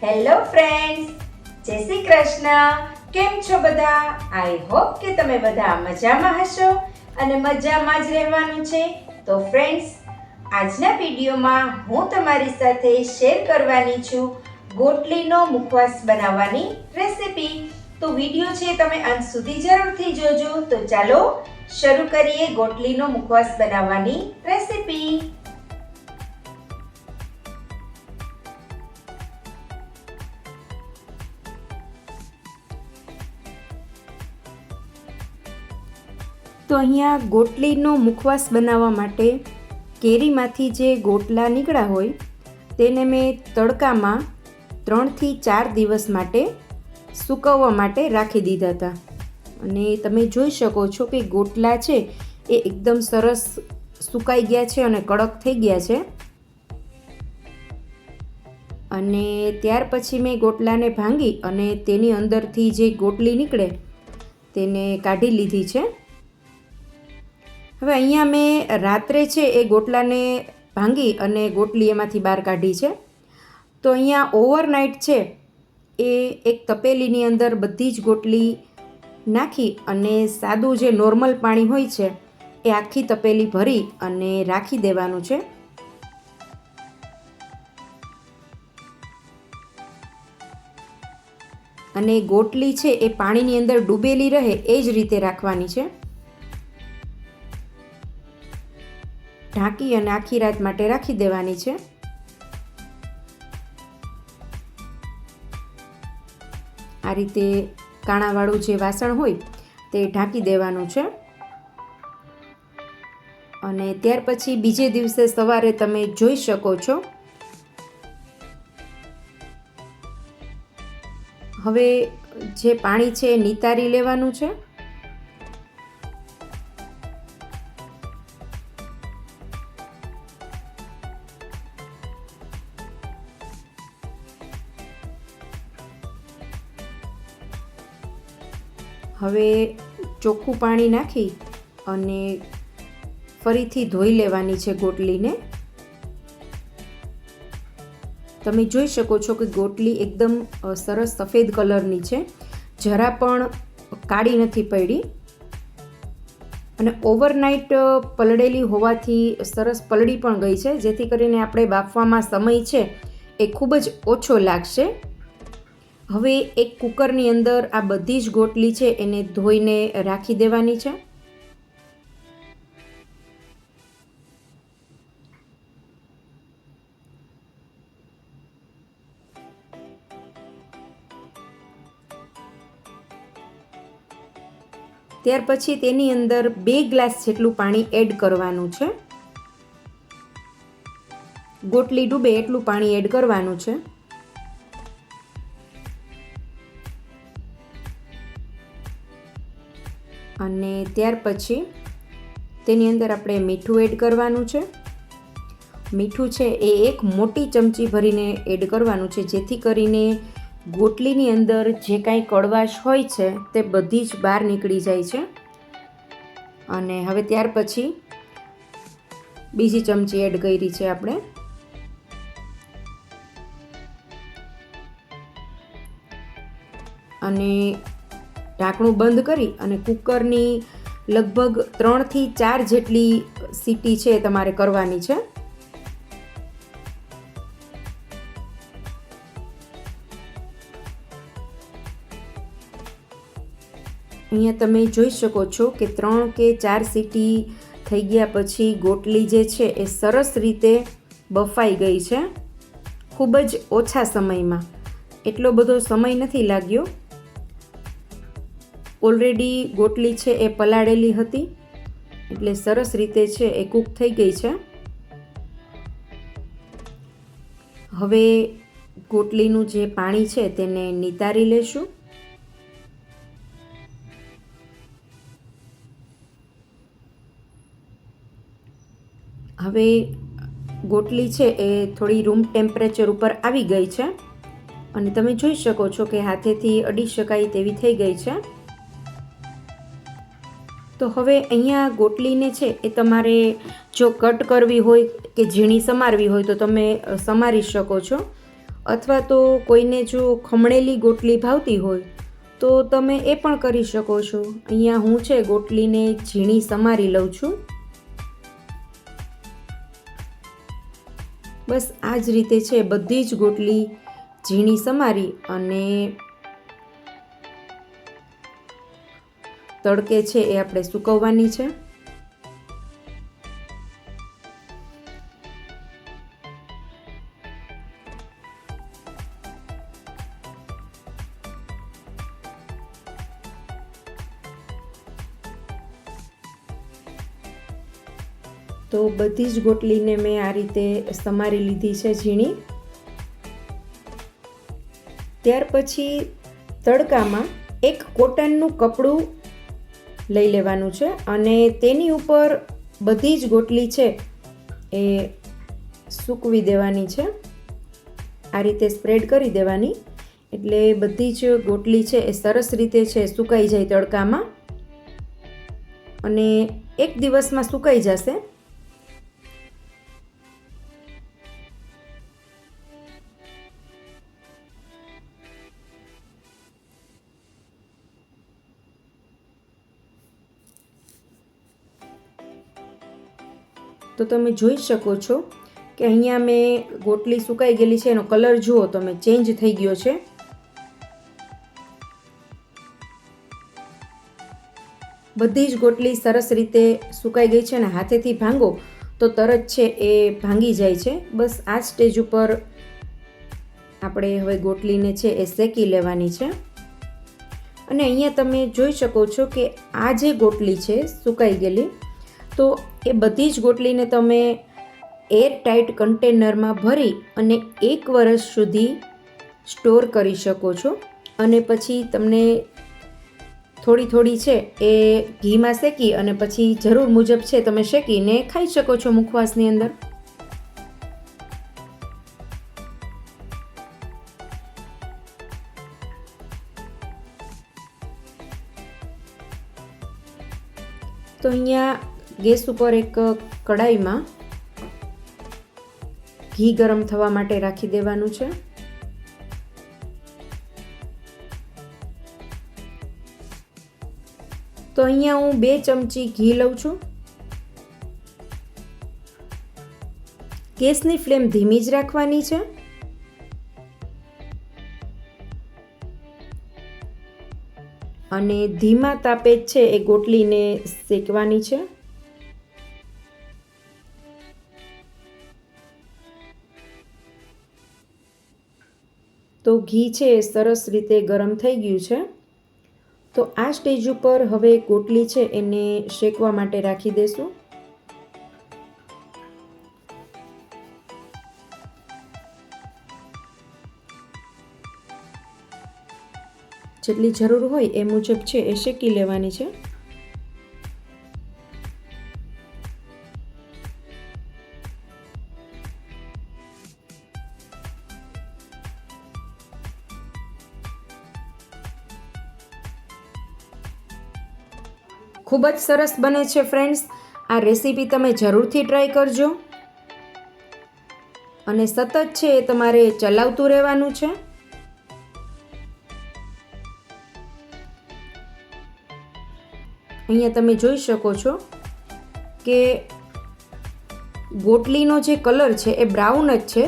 Hello friends જય શ્રી કૃષ્ણ. કેમ છો બધા? આઈ હોપ કે તમે બધા મજામાં હશો અને મજામાં જ રહેવાનું છે. તો ફ્રેન્ડ્સ આજના વિડીયોમાં હું તમારી સાથે શેર કરવાની છું ગોટલીનો મુખવાસ બનાવવાની રેસિપી તો વીડિયો છે તમે અંત સુધી જરૂરથી જોજો. તો ચાલો શરૂ કરીએ ગોટલીનો મુખવાસ બનાવવાની રેસિપી તો અહીંયા ગોટલીનો મુખવાસ બનાવવા માટે કેરીમાંથી જે ગોટલા નીકળ્યા હોય, તેને મેં તડકામાં ત્રણથી ચાર દિવસ માટે સૂકવવા માટે રાખી દીધા હતા. અને તમે જોઈ શકો છો કે ગોટલા છે, એ એકદમ સરસ સુકાઈ ગયા છે અને કડક થઈ ગયા છે. અને ત્યાર પછી મેં ગોટલાને ભાંગી અને તેની અંદરથી જે ગોટલી નીકળે, તેને કાઢી લીધી છે. હવે અહીંયા મેં રાત્રે છે એ ગોટલાને ભાંગી અને ગોટલી એમાંથી બહાર કાઢી છે. તો અહીંયા ઓવરનાઇટ છે એ એક તપેલીની અંદર બધી જ ગોટલી નાખી અને સાદું જે નોર્મલ પાણી હોય છે એ આખી તપેલી ભરી અને રાખી દેવાનું છે. અને ગોટલી છે એ પાણીની અંદર ડૂબેલી રહે એ જ રીતે રાખવાની છે. ઢાંકી અને આખી રાત માટે રાખી દેવાની છે. આ રીતે કાણાવાળું જે વાસણ હોય તે ઢાંકી દેવાનું છે. અને ત્યાર પછી બીજે દિવસે સવારે તમે જોઈ શકો છો. હવે જે પાણી છે એ નિતારી લેવાનું છે. હવે ચોખ્ખું પાણી નાખી અને ફરીથી ધોઈ લેવાની છે ગોટલીને. તમે જોઈ શકો છો કે ગોટલી એકદમ સરસ સફેદ કલરની છે. જરા પણ કાળી નથી પડી. અને ઓવરનાઇટ પલળેલી હોવાથી સરસ પલળી પણ ગઈ છે, જેથી કરીને આપણે બાફવામાં સમય છે એ ખૂબ જ ઓછો લાગશે. હવે એક કુકરની અંદર આ બધી જ ગોટલી છે, એને ધોઈને રાખી દેવાની છે. ત્યાર પછી તેની અંદર બે ગ્લાસ જેટલું પાણી એડ કરવાનું છે. ગોટલી ડૂબે એટલું પાણી એડ કરવાનું છે. અને ત્યાર પછી તેની અંદર આપણે મીઠું એડ કરવાનું છે. મીઠું છે એ એક મોટી ચમચી ભરીને એડ કરવાનું છે, જેથી કરીને ગોટલીની અંદર જે કાંઈ કડવાશ હોય છે તે બધી જ બહાર નીકળી જાય છે. અને હવે ત્યાર પછી બીજી ચમચી એડ કરી છે આપણે. અને ઢાંકણું બંધ કરી અને કુકરની લગભગ ત્રણથી ચાર જેટલી સીટી છે તમારે કરવાની છે. અહીંયા તમે જોઈ શકો છો કે ત્રણ કે ચાર સીટી થઈ ગયા પછી ગોટલી જે છે એ સરસ રીતે બફાઈ ગઈ છે. ખૂબ જ ઓછા સમયમાં. એટલો બધો સમય નથી લાગ્યો. ઓલરેડી ગોટલી છે એ પલાળેલી હતી. એટલે સરસ રીતે છે એ કૂક થઈ ગઈ છે. હવે ગોટલીનું જે પાણી છે તેને નિતારી લેશું. હવે ગોટલી છે એ થોડી રૂમ ટેમ્પરેચર ઉપર આવી ગઈ છે. અને તમે જોઈ શકો છો કે હાથેથી અડી શકાય તેવી થઈ ગઈ છે. તો હવે અહીંયા ગોટલીને છે એ તમારે જો કટ કરવી હોય કે ઝીણી સમારવી હોય તો તમે સમારી શકો છો. અથવા તો કોઈને જો ખમણેલી ગોટલી ભાવતી હોય તો તમે એ પણ કરી શકો છો. અહીંયા હું છે ગોટલીને ઝીણી સમારી લઉં છું. બસ આ જ રીતે છે બધી જ ગોટલી ઝીણી સમારી અને તડકે છે એ આપણે સૂકવવાની છે. તો બધી જ ગોટલીને મેં આ રીતે સમારી લીધી છે ઝીણી. ત્યાર પછી તડકામાં એક કોટનનું કપડું લઈ લેવાનું છે. અને તેની ઉપર બધી જ ગોટલી છે એ સૂકવી દેવાની છે. આ રીતે સ્પ્રેડ કરી દેવાની. એટલે બધી જ ગોટલી છે એ સરસ રીતે છે સુકાઈ જાય તડકામાં. અને એક દિવસમાં સુકાઈ જશે. તો તમે જોઈ શકો છો કે અહીંયા મેં ગોટલી સુકાઈ ગયેલી છે, એનો કલર જુઓ તમે ચેન્જ થઈ ગયો છે. બધી જ ગોટલી સરસ રીતે સુકાઈ ગઈ છે અને હાથેથી ભાંગો તો તરત છે એ ભાંગી જાય છે. બસ આ સ્ટેજ ઉપર આપણે હવે ગોટલીને છે એ શેકી લેવાની છે. અને અહીંયા તમે જોઈ શકો છો કે આ જે ગોટલી છે, સુકાઈ ગયેલી તો એ બધી જ ગોટલીને તમે એર ટાઈટ કન્ટેનરમાં ભરી અને એક વર્ષ સુધી સ્ટોર કરી શકો છો. અને પછી તમને થોડી થોડી છે એ ઘીમાં શેકી અને પછી જરૂર મુજબ છે તમે શેકીને ખાઈ શકો છો મુખવાસની અંદર. તો અહીંયા ગેસ ઉપર એક કડાઈમાં ઘી ગરમ થવા માટે રાખી દેવાનું છે. તો અહીંયા હું બે ચમચી ઘી લઉં છું. ગેસની ફ્લેમ ધીમી જ રાખવાની છે. અને ધીમા તાપે છે એ ગોટલીને શેકવાની છે. તો ઘી છે એ સરસ રીતે ગરમ થઈ ગયું છે. તો આ સ્ટેજ ઉપર હવે કોટલી છે એને શેકવા માટે રાખી દેશું. જેટલી જરૂર હોય એ મુજબ છે એ શેકી લેવાની છે. ખૂબ જ સરસ બને છે ફ્રેન્ડ્સ આ રેસીપી તમે જરૂરથી ટ્રાય કરજો. અને સતત છે એ તમારે ચલાવતું રહેવાનું છે. અહીંયા તમે જોઈ શકો છો કે ગોટલીનો જે કલર છે એ બ્રાઉન જ છે.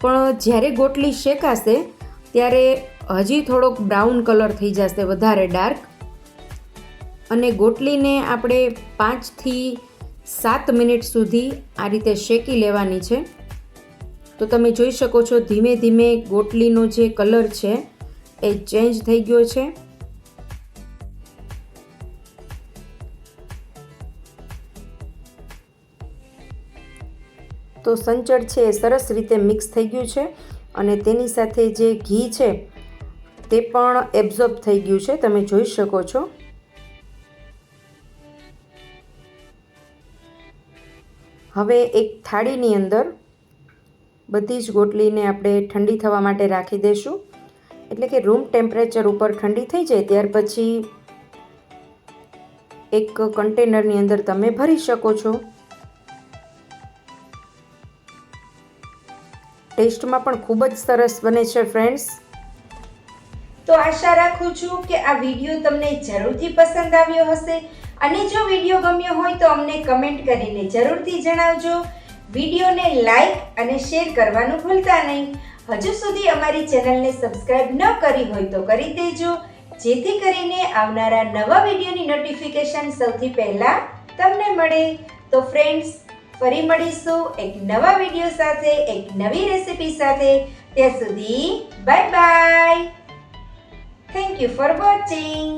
પણ જ્યારે ગોટલી શેકાશે, ત્યારે હજી થોડોક બ્રાઉન કલર થઈ જશે, વધારે ડાર્ક અને ગોટલીને આપણે પાંચથી સાત મિનિટ સુધી આ રીતે શેકી લેવાની છે. તો તમે જોઈ શકો છો ધીમે ધીમે ગોટલીનો જે કલર છે એ ચેન્જ થઈ ગયો છે. તો સંચળ છે એ સરસ રીતે મિક્સ થઈ ગયું છે અને તેની સાથે જે ઘી છે તે પણ એબ્ઝોર્બ થઈ ગયું છે. તમે જોઈ શકો છો. હવે એક થાળીની અંદર બધી જ ગોટલીને આપણે ઠંડી થવા માટે રાખી દઈશું એટલે કે રૂમ ટેમ્પરેચર ઉપર ઠંડી થઈ જાય ત્યાર પછી એક કન્ટેનરની અંદર તમે ભરી શકો છો. ટેસ્ટમાં પણ ખૂબ જ સરસ બને છે ફ્રેન્ડ્સ. તો આશા રાખું છું કે આ વીડિયો તમને જરૂરથી પસંદ આવ્યો હશે. અને જો વીડિયો ગમ્યો હોય તો અમને કમેન્ટ કરીને જરૂરથી જણાવજો. વિડીયોને લાઈક અને શેર કરવાનું ભૂલતા નહીં. હજુ સુધી અમારી ચેનલને સબસ્ક્રાઇબ ન કરી હોય તો કરી દેજો. જેથી કરીને આવનારા નવા વિડીયોની નોટિફિકેશન સૌથી પહેલાં તમને મળે. તો ફ્રેન્ડ્સ ફરી મળીશું એક નવા વીડિયો સાથે, એક નવી રેસિપી સાથે. ત્યાં સુધી bye bye thank you for watching.